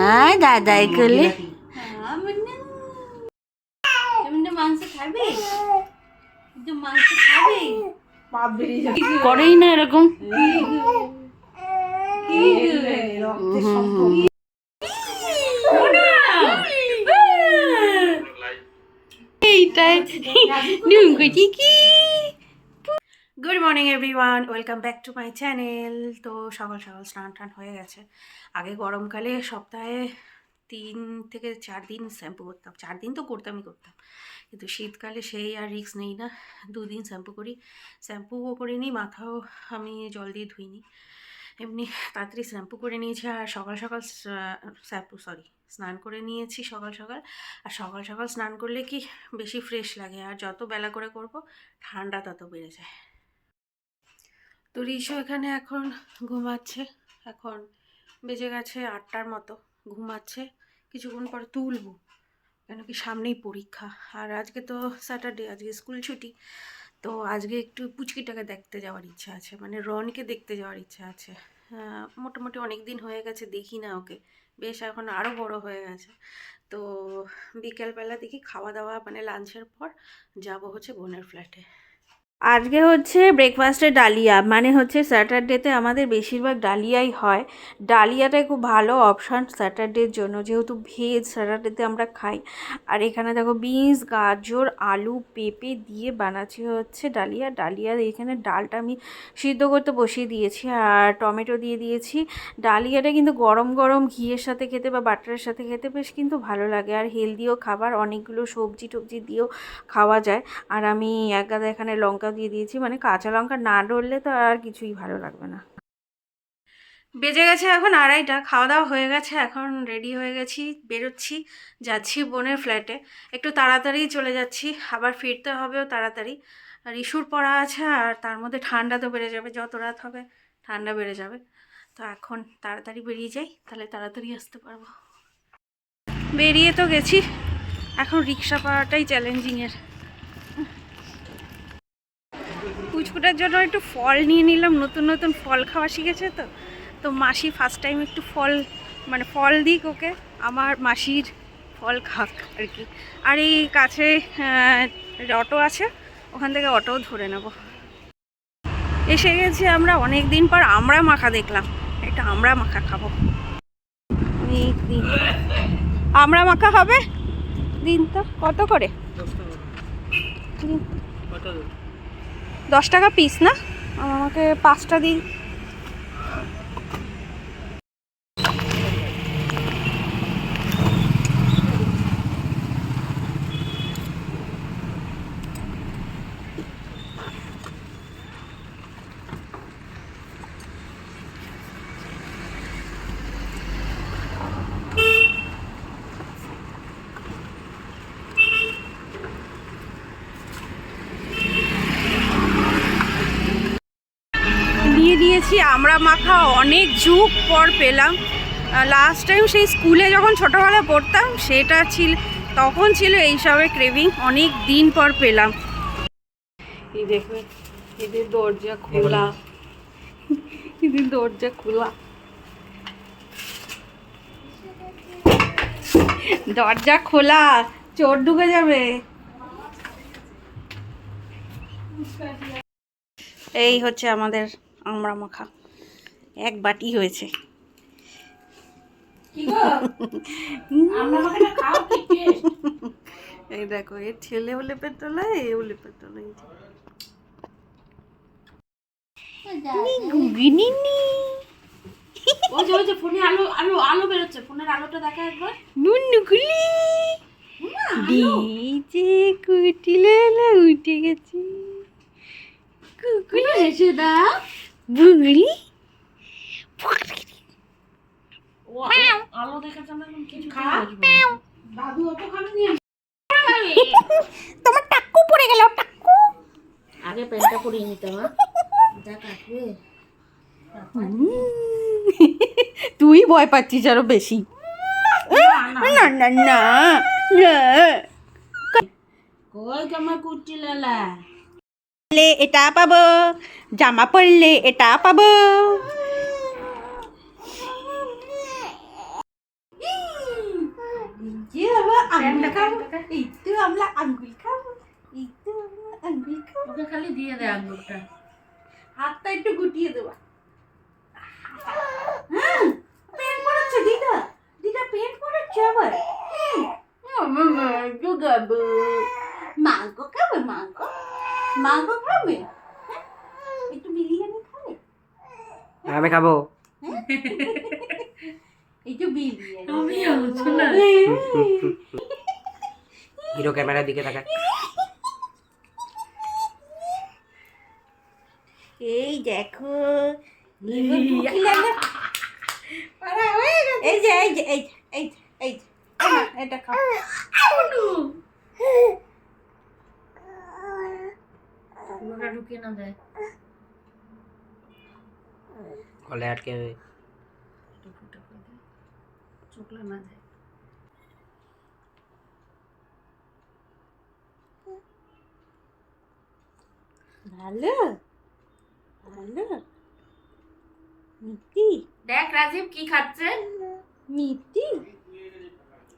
হ্যাঁ দাদাই করলে হ্যাঁ, মুন্নু। মুন্নু মাংস খাবে? মাংস খাবে? পাপ বেরিয়ে যাবে করেই না এরকম। সম্পর্ক এইটাই। নুঙ্গুটি কি good morning everyone welcome back to my channel তো সকাল সকাল স্নান টান হয়ে গেছে। আগে গরমকালে সপ্তাহে তিন থেকে চার দিন শ্যাম্পু করতাম। চার দিন তো করতামই করতাম। কিন্তু শীতকালে সেই আর রিস্ক নেই না। দুদিন শ্যাম্পু করি। শ্যাম্পুও করিনি মাথাও আমি জল দিয়ে ধুইনি। এমনি তাড়াতাড়ি শ্যাম্পু করে নিয়েছি আর সকাল সকাল শ্যাম্পু সরি স্নান করে নিয়েছি সকাল সকাল। আর সকাল সকাল স্নান করলে কি বেশি ফ্রেশ লাগে? আর যত বেলা করে করব, ঠান্ডা তত বেড়ে যায়। তো রিশো এখানে এখন ঘুমাচ্ছে। এখন বেজে গেছে আটটার মতো, ঘুমাচ্ছে। কিছুক্ষণ পর তুলবো, কেন কি সামনেই পরীক্ষা। আর আজকে তো স্যাটারডে, আজকে স্কুল ছুটি, তো আজকে একটু পুচকিটাকে দেখতে যাওয়ার ইচ্ছা আছে মানে রনকে দেখতে যাওয়ার ইচ্ছা আছে। মোটামুটি অনেক দিন হয়ে গেছে, দেখি না ওকে। বেশ, এখন আরও বড় হয়ে গেছে। তো বিকেলবেলা দেখি খাওয়া দাওয়া মানে লাঞ্চের পর যাব হচ্ছে বোনের ফ্ল্যাটে আজকে হচ্ছে ব্রেকফাস্টে ডালিয়া মানে হচ্ছে স্যাটারডেতে আমাদের বেশিরভাগ ডালিয়াই হয়। ডালিয়াটাই খুব ভালো অপশান স্যাটারডের জন্য, যেহেতু ভেজ স্যাটারডেতে আমরা খাই। আর এখানে দেখো বিনস গাজর, আলু, পেঁপে দিয়ে বানাচ্ছি হচ্ছে ডালিয়া। ডালিয়া এখানে ডালটা আমি সিদ্ধ করতে বসিয়ে দিয়েছি আর টমেটো দিয়ে দিয়েছি। ডালিয়াটা কিন্তু গরম গরম ঘিয়ের সাথে খেতে বা বাটারের সাথে খেতে বেশ কিন্তু ভালো লাগে। আর হেলদিও খাবার, অনেকগুলো সবজি টবজি দিয়েও খাওয়া যায়। আর আমি এক গাদা এখানে লঙ্কা দিয়ে দিয়েছি। মানে কাঁচা লঙ্কা না ডললে তো আর কিছুই ভালো লাগবে না। বেজে গেছে এখন আড়াইটা। খাওয়া দাওয়া হয়ে গেছে, এখন রেডি হয়ে গেছি, বেরোচ্ছি। যাচ্ছি বোনের ফ্ল্যাটে একটু তাড়াতাড়ি চলে যাচ্ছি, আবার ফিরতে হবেও তাড়াতাড়ি। আর ইস্যুর পড়া আছে, আর তার মধ্যে ঠান্ডা তো বেড়ে যাবে, যত রাত হবে ঠান্ডা বেড়ে যাবে। তো এখন তাড়াতাড়ি বেরিয়ে যাই, তাহলে তাড়াতাড়ি আসতে পারব। বেরিয়ে তো গেছি, এখন রিক্সা পাওয়াটাই চ্যালেঞ্জিংয়ের পুচকুটার জন্য একটু ফল নিয়ে নিলাম নতুন নতুন ফল খাওয়া শিখেছে তো। তো মাসি ফার্স্ট টাইম একটু ফল মানে ফল দিক ওকে আমার মাসির ফল খাক আর কি। আর এই কাছে অটো আছে ওখান থেকে অটোও ধরে নেব। এসে গেছি আমরা অনেক দিন পর আমরা মাখা দেখলাম। একটা আমরা মাখা খাব। অনেক দিন আমরা মাখা হবে? দিন তো কত করে। দশ টাকা পিস না? আমাকে পাঁচটা দিন নিয়ে আমরা মাখা অনেক যুগ পর পেলাম। লাস্ট টাইম সেই স্কুলে যখন ছোটোবেলা পড়তাম, সেটা ছিল, তখন ছিল এইসবের ক্রেভিং অনেক দিন পর পেলাম। এই দেখবে এদের দরজা খোলা। এদের দরজা খোলা। দরজা খোলা, চোর ঢুকে যাবে। এই হচ্ছে আমাদের আমড়া মাখা এক বাটি হয়েছে? আমরা? এই দেখো এর ছেলে হলে পেট্রোলায় এ হলে কুটিলে উঠে গেছি। গুলো হেসে দাও। বুগলি খাবে নিয়ে তোমার টাক্কু পড়ে গেল টাক্কু আগে প্যান্টটা পরিয়ে নিতে মা। তুই ভয় পাচ্ছিস আরও বেশি। না না। না না কই কামা কুটি লালা? পরলে এটা পাবো জামা পরলে এটা পাবো। খালি দিয়ে দে আঙ্গুরটা হাতটা একটু গুটিয়ে দেবা। হ্যাঁ পেন পড়াচ্ছে দিদা? দিদা পেন পড়াচ্ছে আবার? মাংগো খাব। মাংগো খাবে হ্যাঁ? একটু বিরিয়ানি খাবে আমি খাব একটু বিরিয়ানি হিরো ক্যামেরার দিকে তাকা এই দেখো এই যে এই যে এই যে, এই যে, এই যে, এটা খাও ঢুকিয়ে না দেয় গলে আটকে চোখলা না দেয় ভালো ভালো মিষ্টি দেখ রাজীব কি খাচ্ছে মিষ্টি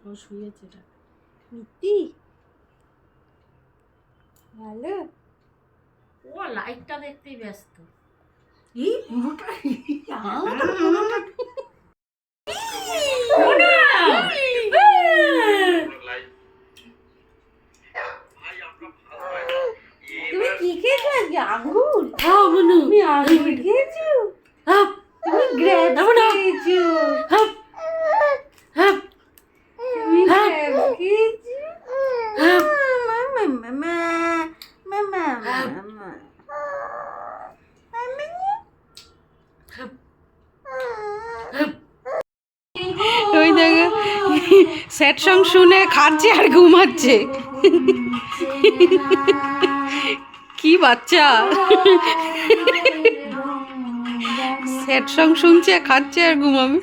ও শুয়েছে এটা ভালো ও লাইটটা দেখতেই ব্যস্ত। এই পুরোটা তুমি কি খেয়েছো আজকে? আঙ্গুর হ্যাঁ বনু তুমি আঙ্গুর খেয়েছো? তুমি গ্রেপস খেয়েছো তুমি গ্রেপস খেয়েছো মামা মামা মামা মামা ওই দেখো স্যাড সং শুনে খাচ্ছে আর ঘুমাচ্ছে। কি বাচ্চা। স্যাড সং শুনছে, খাচ্ছে আর ঘুমাবে।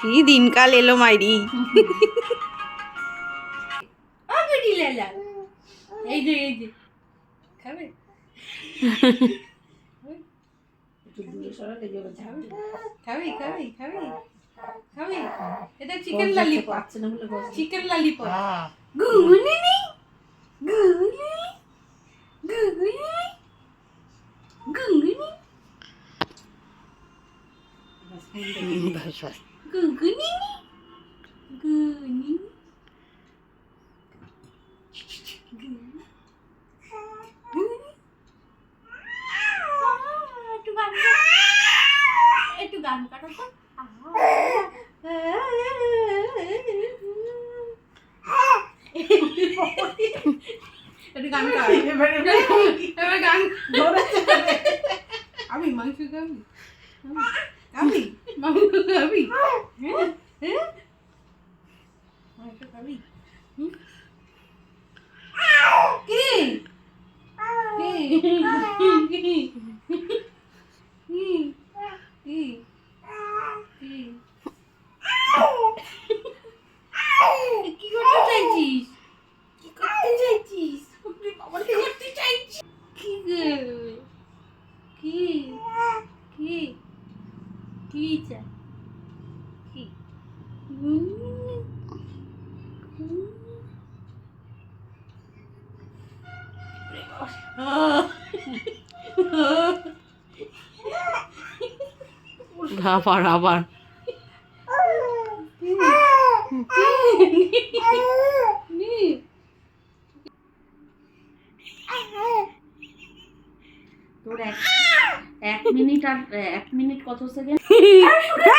কি দিনকাল এলো মাইরি। এই যে এই যে। খাবে? দূরে সরালে যাবে। ঝাড় খাবি খাবি খাবি? খাবি? এটা চিকেন ললিপপ পাচ্ছে না বলে চিকেন ললিপপ গুগুনি নি গুগুনি গুগুনি গুগুনি গুগুনি একটু গান একটু গান কাটো তো একটু গান কাটো এবার গান আমি মাংস খাবি খাবি মাংস খাবি? খাবি কি? করতে চাইছিস? কি করতে চাইছিস? কি করতে চাইছিস? কি? কি? কি? কি চাই? বাবা। আবার আবার তোর এক মিনিট আর এক মিনিট কত সেকেন্ড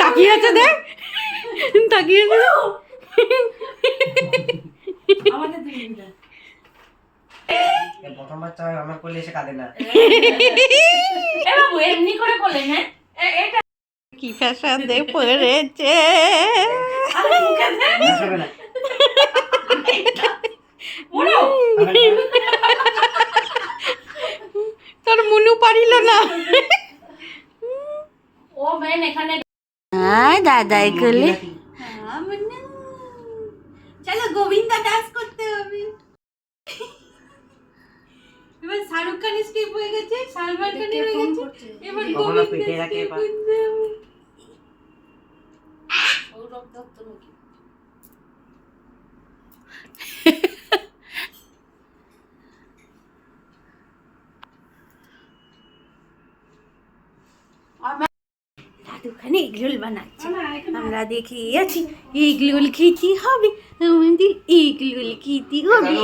তাকিয়ে আছে দেখ। তাকিয়ে আছে। আমাদের প্রথম বাচ্চা আমার কোলে এসে কাঁদে না। এমনি করে বলে হ্যাঁ? এটা কি ফ্যাশন দে পড়েছে। আরে মুখে দে। আসবে না। বলো তোর মনু পারিল না। ও মেন এখানে হ্যাঁ দাদাই করলে হ্যাঁ, মানে চলো গোবিন্দা ডান্স করতে হবে। এবার শাহরুখ খান স্টেপ হয়ে গেছে সালমান খানের হয়ে গেছে। এবার গোবিন্দা ও রক্ত রক্ত দাদুখানে এগরোল বানাচ্ছে। আমরা দেখে আছি এগরোল খেতে হবে আমাদের এগরোল খেতে হবে।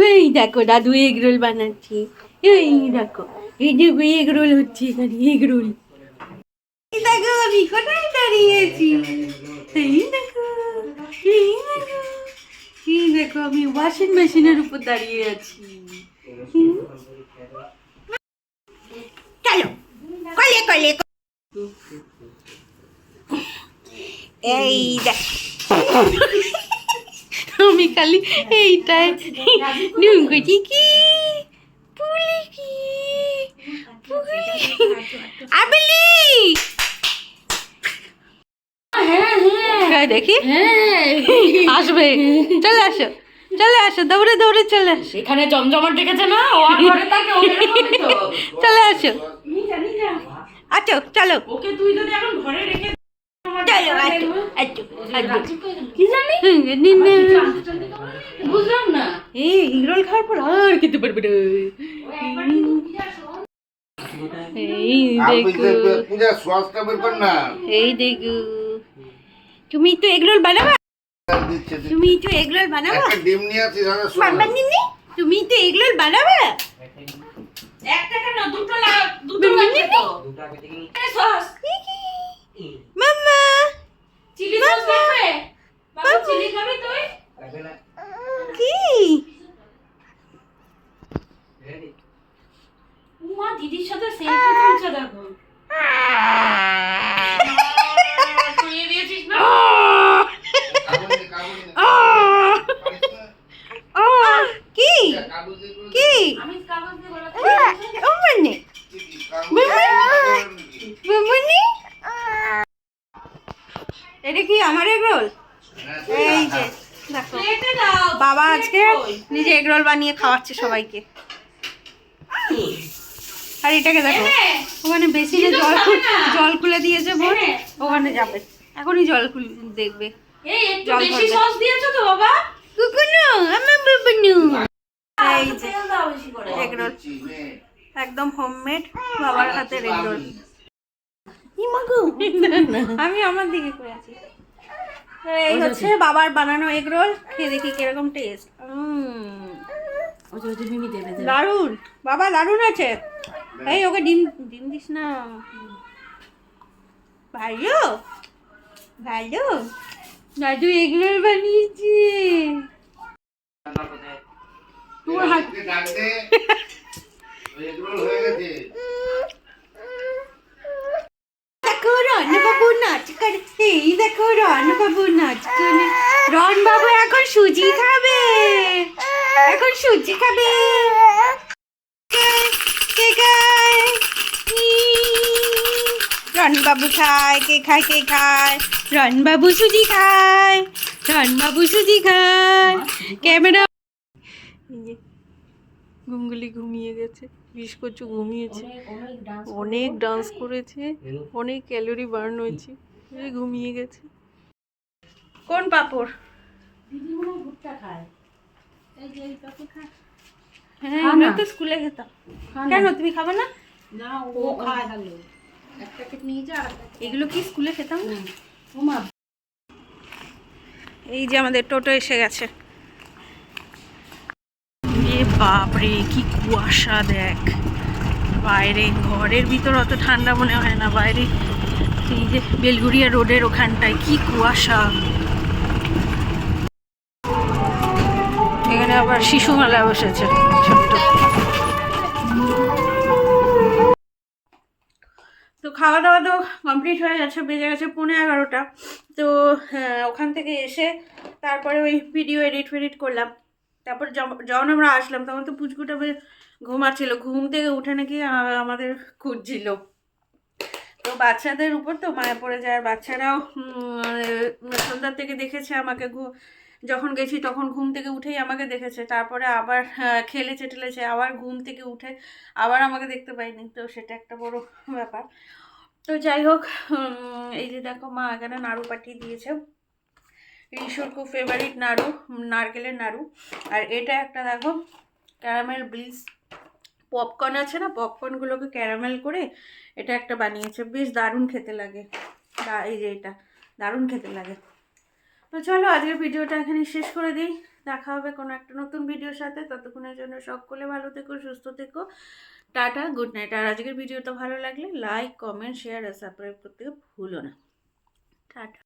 ওই দেখো দাদু এগরোল বানাচ্ছে। এই দেখো এই যে এগরোল হচ্ছে এখানে এগরোল দেখো আমি কোথায় দাঁড়িয়েছি? এই দেখো এই দেখো এই দেখো আমি ওয়াশিং মেশিনের উপর দাঁড়িয়ে আছি হুম। চলো এই দেখ আমি খালি এইটাই নুন করছি কি? পুলি কি? পুলি আবেলি! হ্যাঁ দেখি। আসবে। চলে আসো। চলে আসো দৌড়ে দৌড়ে চলে আসো। এখানে জমজমাট ডেকেছে না? ও আর ঘরে থাকে। চলে আসো। আচ্ছা চলো। ওকে তুই যদি এখন ঘরে রেখে আচ্ছা আচ্ছা আচ্ছা। কি জানি বুঝলাম না। এই ইগরোল খাওয়ার পর আর খেতে পারবে না। এই দেখো। পূজা সোয়াজটা বের কর না। এই দেখো। তুমি তো এগরোল বানাবা। তুমি তো এগরোল বানাবা? একটা ডিম নিয়ে আসি বাবা নিনি তুমি তো এগরোল বানাবা? একটা কেন দুটো লাগ দুটো লাগবে তো। দুটো আগে থেকে সস। মাম্মা। চিলি সস লাগবে? বাবা চিলি খাবি তুই? লাগবে না। কি? উমা দিদির সাথে সেলফি তুলছে দেখো। শুয়ে দিয়েছিস না? কি? কি? আমি কাগজ দিয়ে বলা ও মানে বুবুনি এটা কি আমার এগরোল এই যে দেখো প্লেটে দাও বাবা আজকে নিজে এগরোল বানিয়ে খাওয়াচ্ছে সবাইকে। আর এটাকে দেখো ওখানে বেসিনে জল জল খুলে দিয়েছে বোন ওখানে যাবে। এখনই জল খুলে দেখবে। জল সস দিয়েছ তো বাবা। কুকুনু আমার বুবুনু এই যে তেল দাও বেশি করে। এগরোল একদম হোমমেড বাবার হাতের এগরোল আমি আমার দিকে করে আছি। এই হচ্ছে বাবার বানানো এগরোল খেয়ে দেখি কীরকম টেস্ট। দারুণ বাবা দারুণ আছে। এই ওকে ডিম ডিম দিস না। ভালো। ভালো। দাদু এগরোল বানিয়েছে। তোমার হাত ডাক দে এগুলো হয়ে গেছে দেখো রনবাবু নাচ করছে এই দেখো রনবাবু নাচ করে রনবাবু এখন সুজি খাবে। এখন সুজি খাবে। কে খায়? রনবাবু খায় কে খায় কে খায়? রনবাবু সুজি খায় রনবাবু সুজি খায়। ক্যামেরা গুঙ্গুলি ঘুমিয়ে গেছে বিশ কচু ঘুমিয়েছে। অনেক ডান্স করেছে অনেক ক্যালোরি বার্ন হয়েছে ঘুমিয়ে গেছে। কোন পাপড়? দিদি মনে ভুট্টা খায়। এই যে এই পাপড় খায় হ্যাঁ আমরা তো স্কুলে খেতাম। কেন তুমি খাবে না? না ও খায় হ্যালো এক প্যাকেট নিয়ে যা এগুলো কি স্কুলে খেতাম? ওমা এই যে আমাদের টোটো এসে গেছে। বাপরে কি কুয়াশা দেখ। বাইরে ঘরের ভিতর অত ঠান্ডা মনে হয় না। বাইরে এই যে বেলগুড়িয়া রোডের ওখানটায় কি কুয়াশা। এখানে শিশু মেলা বসেছে ছোট্ট। তো খাওয়া দাওয়া তো কমপ্লিট হয়ে গেছে বেজে গেছে পৌনে এগারোটা। তো ওখান থেকে এসে তারপরে ওই ভিডিও এডিট ফেডিট করলাম। তারপর যখন আমরা আসলাম তখন তো পুচকুটা বেশ ঘুমাচ্ছিল। ঘুম থেকে উঠে নাকি আমাদের খুঁজছিল। তো বাচ্চাদের উপর তো মায়া পড়ে যায় আর বাচ্চারাও উম, সন্ধ্যার থেকে দেখেছে আমাকে ঘু- যখন গেছি তখন ঘুম থেকে উঠেই আমাকে দেখেছে। তারপরে আবার আহ, খেলেছে টেলেছে আবার ঘুম থেকে উঠে আবার আমাকে দেখতে পাইনি। তো সেটা একটা বড় ব্যাপার। তো যাই হোক এই যে দেখো মা এখানে নাড়ু পাঠিয়ে দিয়েছে। রিশুর খুব ফেভারিট নাড়ু নারকেলের নাড়ু। আর এটা একটা দেখো ক্যারামেল ব্লিজ পপকর্ন আছে না পপকর্নগুলোকে ক্যারামেল করে এটা একটা বানিয়েছে। বেশ দারুণ খেতে লাগে। এই যে এটা দারুণ খেতে লাগে। তো চলো আজকের ভিডিওটা এখানে শেষ করে দিই। দেখা হবে কোনো একটা নতুন ভিডিওর সাথে। ততক্ষণের জন্য সকলে ভালো থেকো, সুস্থ থেকো। Tata, good night. আর আজকের ভিডিওটা ভালো লাগলে লাইক, কমেন্ট, শেয়ার আর সাবস্ক্রাইব করতে ভুলো না। টাটা।